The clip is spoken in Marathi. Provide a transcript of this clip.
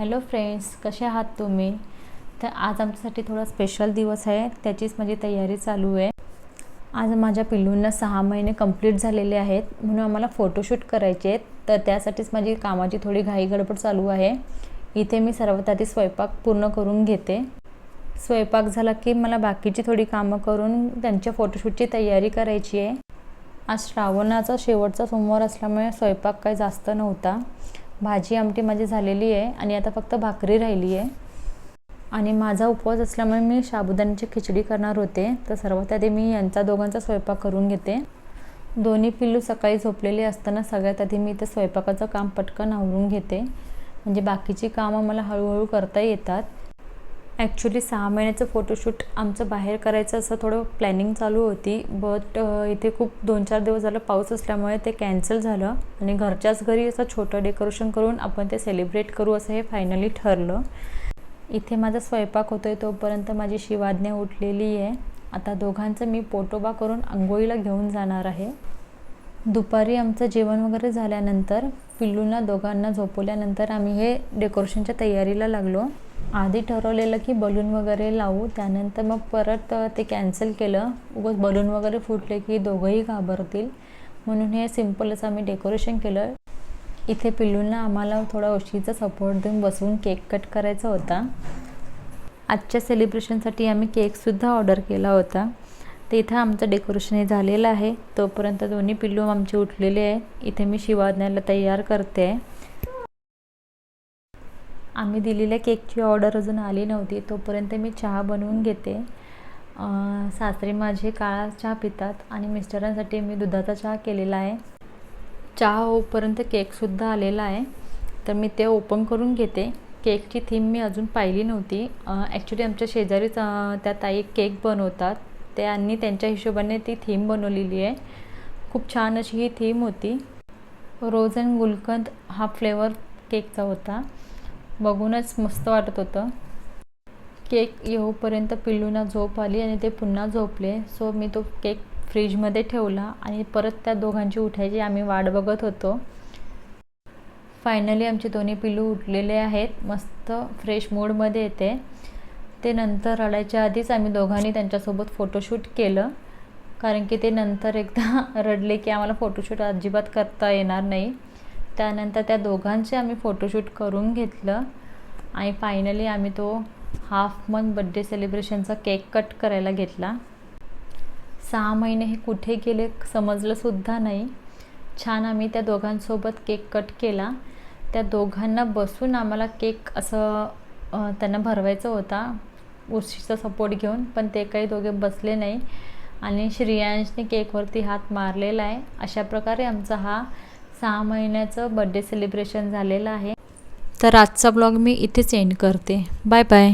हॅलो फ्रेंड्स कसे आहात तुम्ही? तर आज आमच्यासाठी थोडा स्पेशल दिवस आहे. त्याचीच माझी तयारी चालू आहे. आज माझ्या पिल्लूंना सहा महिने कंप्लीट झालेले आहेत. म्हणून आम्हाला फोटोशूट करायचे आहेत. तर त्यासाठीच माझी कामाची थोडी घाई गडबड चालू आहे. इथे मी सर्वात आधी स्वयंपाक पूर्ण करून घेते. स्वयंपाक झाला की मला बाकीची थोडी कामं करून त्यांच्या फोटोशूटची तयारी करायची आहे. आज श्रावणाचा शेवटचा सोमवार असल्यामुळे स्वयंपाक काही जास्त नव्हता. भाजी आमटी माझी झालेली आहे आणि आता फक्त भाकरी राहिली आहे. आणि माझा उपवास असल्यामुळे मी साबुदाण्याची खिचडी करणार होते. तर सर्वात आधी मी यांचा दोघांचा स्वयंपाक करून घेते. दोन्ही पिल्लू सकाळी झोपलेले असताना सगळ्यात आधी मी ते स्वयंपाकाचं काम पटकन आवरून घेते. म्हणजे बाकीची कामं मला हळूहळू करता येतात. ॲक्च्युली सहा महिन्याचं फोटोशूट आमचं बाहेर करायचं असं थोडं प्लॅनिंग चालू होती. बट इथे खूप दोन चार दिवस झालं पाऊस असल्यामुळे ते कॅन्सल झालं. आणि घरच्याच घरी असं छोटं डेकोरेशन करून आपण ते सेलिब्रेट करू असं हे फायनली ठरलं. इथे माझा स्वयंपाक होतो आहे तोपर्यंत माझी शिवाज्ञा उठलेली आहे. आता दोघांचं मी पोटोबा करून आंघोळीला घेऊन जाणार आहे. दुपारी आमचं जेवण वगैरे झाल्यानंतर पिल्लूंना दोघांना झोपवल्यानंतर आम्ही हे डेकोरेशनच्या तयारीला लागलो. आधी ठरवलेलं की बलून वगैरे लावू त्यानंतर मग परत ते कॅन्सल केलं. उगाच बलून वगैरे फुटले की दोघंही घाबरतील. म्हणून हे सिम्पलच आम्ही डेकोरेशन केलं. इथे पिल्लूंना आम्हाला थोडा उशीचा सपोर्ट देऊन बसवून केक कट करायचा होता. आजच्या सेलिब्रेशनसाठी आम्ही केकसुद्धा ऑर्डर केला होता. तर इथं आमचं डेकोरेशन हे झालेलं आहे. तोपर्यंत दोन्ही पिल्लू आमचे उठलेले आहे इथे मी शिवाज्ञाला तयार करते. आहे आम्ही दिलेल्या केकची ऑर्डर अजून आली नव्हती. तोपर्यंत मी चहा बनवून घेते. सासरे माझे काळा चहा पितात आणि मिस्टरांसाठी मी दुधाचा चहा केलेला आहे. चहा होईपर्यंत केकसुद्धा आलेला आहे. तर मी ते ओपन करून घेते. केकची थीम मी अजून पाहिली नव्हती. ॲक्च्युली आमच्या शेजारीच त्या ताई केक बनवतात. त्यांनी त्यांच्या हिशोबाने ती थीम बनवलेली आहे. खूप छान अशी ही थीम होती. रोज अँड गुलकंद हा फ्लेवर केकचा होता. बघूनच मस्त वाटत होतं. केक येऊपर्यंत पिल्लूना झोप आली आणि ते पुन्हा झोपले. सो मी तो केक फ्रीजमध्ये ठेवला आणि परत त्या दोघांची उठायची आम्ही वाट बघत होतो. फायनली आमचे दोन्ही पिल्लू उठलेले आहेत. मस्त फ्रेश मूडमध्ये येते. ते नंतर रडायच्या आधीच आम्ही दोघांनी त्यांच्यासोबत फोटोशूट केलं. कारण की ते नंतर एकदा रडले की आम्हाला फोटोशूट अजिबात करता येणार नाही. त्यानंतर त्या दोघांचे आम्ही फोटोशूट करून घेतलं. आणि फायनली आम्ही तो हाफ मंथ बड्डे सेलिब्रेशनचा केक कट करायला घेतला. सहा महिने हे कुठे गेले समजलंसुद्धा नाही. छान आम्ही त्या दोघांसोबत केक कट केला. त्या दोघांना बसून आम्हाला केक असं त्यांना भरवायचा होता उशीचा सपोर्ट घेऊन पण ते काही दोघे बसले नाही. आणि श्रियांशने केकवरती हात मारलेला आहे. अशा प्रकारे आमचा हा सहा महिन्याचं बड्डे सेलिब्रेशन झालेलं आहे. तर आजचा ब्लॉग मी इथेच एंड करते. Bye bye